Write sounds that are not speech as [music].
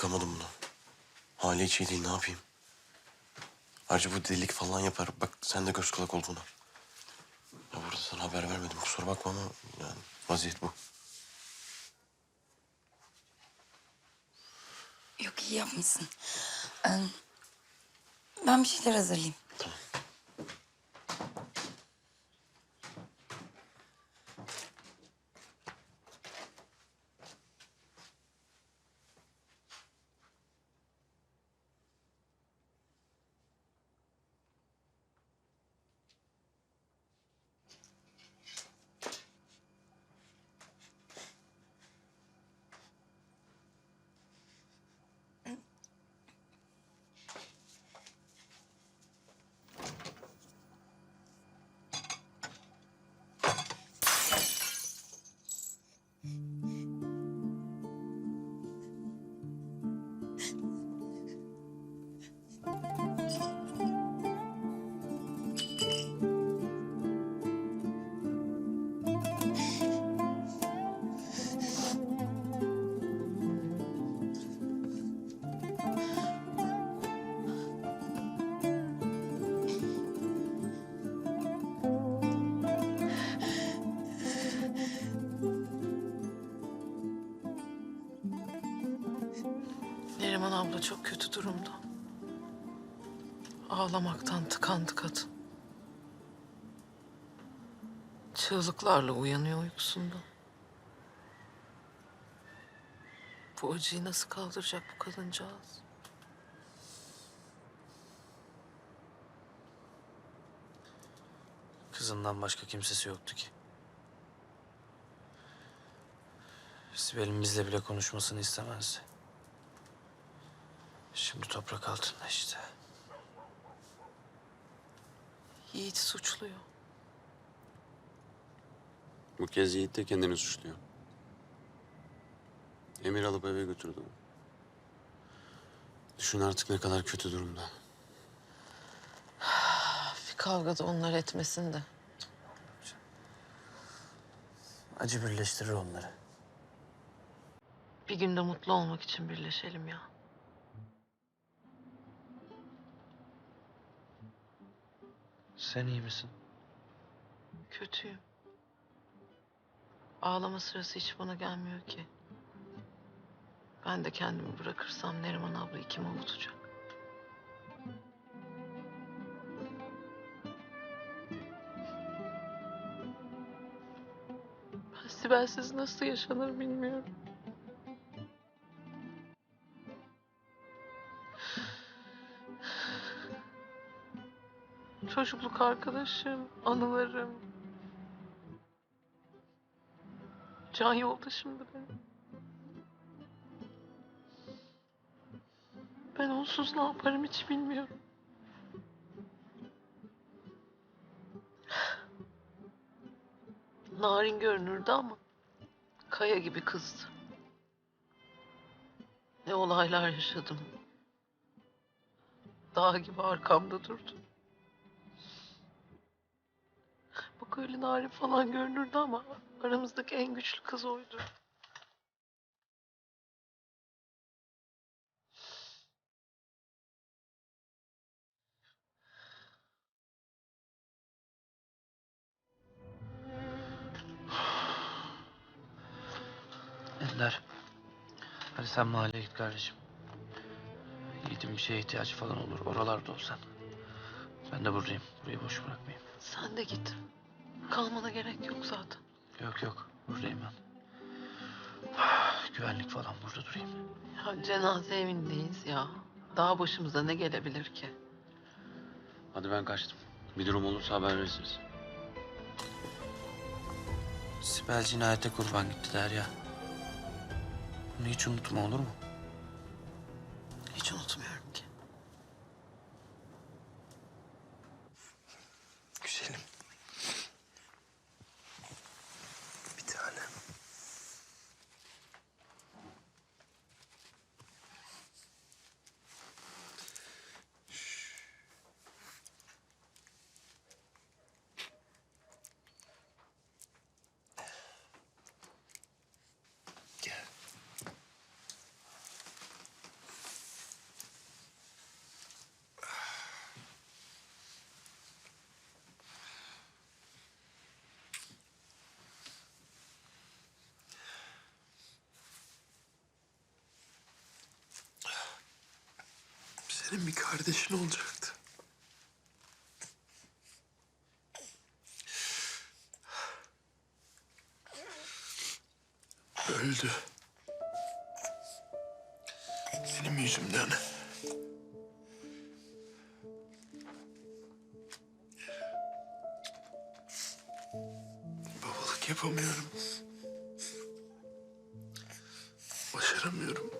bırakamadım bunu. Hali hiç ne yapayım? Ayrıca bu delilik falan yapar. Bak sen de göz kulak ol buna. Ya burada sana haber vermedim kusura bakma ama yani vaziyet bu. Yok iyi yapmışsın. Ee, ben bir şeyler hazırlayayım. Neriman abla çok kötü durumda. Ağlamaktan tıkandı kadın. Çığlıklarla uyanıyor uykusunda. Bu acıyı nasıl kaldıracak bu kadıncağız? Kızından başka kimsesi yoktu ki. Sibel'in bizle bile konuşmasını istemezdi. Şimdi toprak altında işte. Yiğit suçluyor. Bu kez Yiğit de kendini suçluyor. Emir alıp eve götürdü onu. Düşün artık ne kadar kötü durumda. [sighs] Bir kavgada onlar etmesin de. Acı birleştirir onları. Bir günde mutlu olmak için birleşelim ya. Sen iyi misin? Kötüyüm. Ağlama sırası hiç bana gelmiyor ki. Ben de kendimi bırakırsam Neriman ablayı kim avutacak? Ben Sibel'siz nasıl yaşanır bilmiyorum. Çocukluk arkadaşım, anılarım. Can yoldaşımdı benim. Ben onsuz ne yaparım hiç bilmiyorum. Narin görünürdü ama kaya gibi kızdı. Ne olaylar yaşadım. Dağ gibi arkamda durdu. Bak öyle narin falan görünürdü ama aramızdaki en güçlü kız oydu. Ender. Hadi sen mahalleye git kardeşim. Yiğit'in bir şeye ihtiyacı falan olur. Oralarda olsan. Ben de buradayım. Burayı boş bırakmayayım. Sen de git. Kalmana gerek yok zaten. Yok yok. Buradayım ben. [sighs] Güvenlik falan burada durayım. Ya cenaze evindeyiz ya. Daha başımıza ne gelebilir ki? Hadi ben kaçtım. Bir durum olursa haber verirsiniz. Sibel cinayete kurban gitti Derya. Bunu hiç unutma olur mu? Senin bir kardeşin olacaktı. Öldü. Benim yüzümden. Babalık yapamıyorum. Başaramıyorum.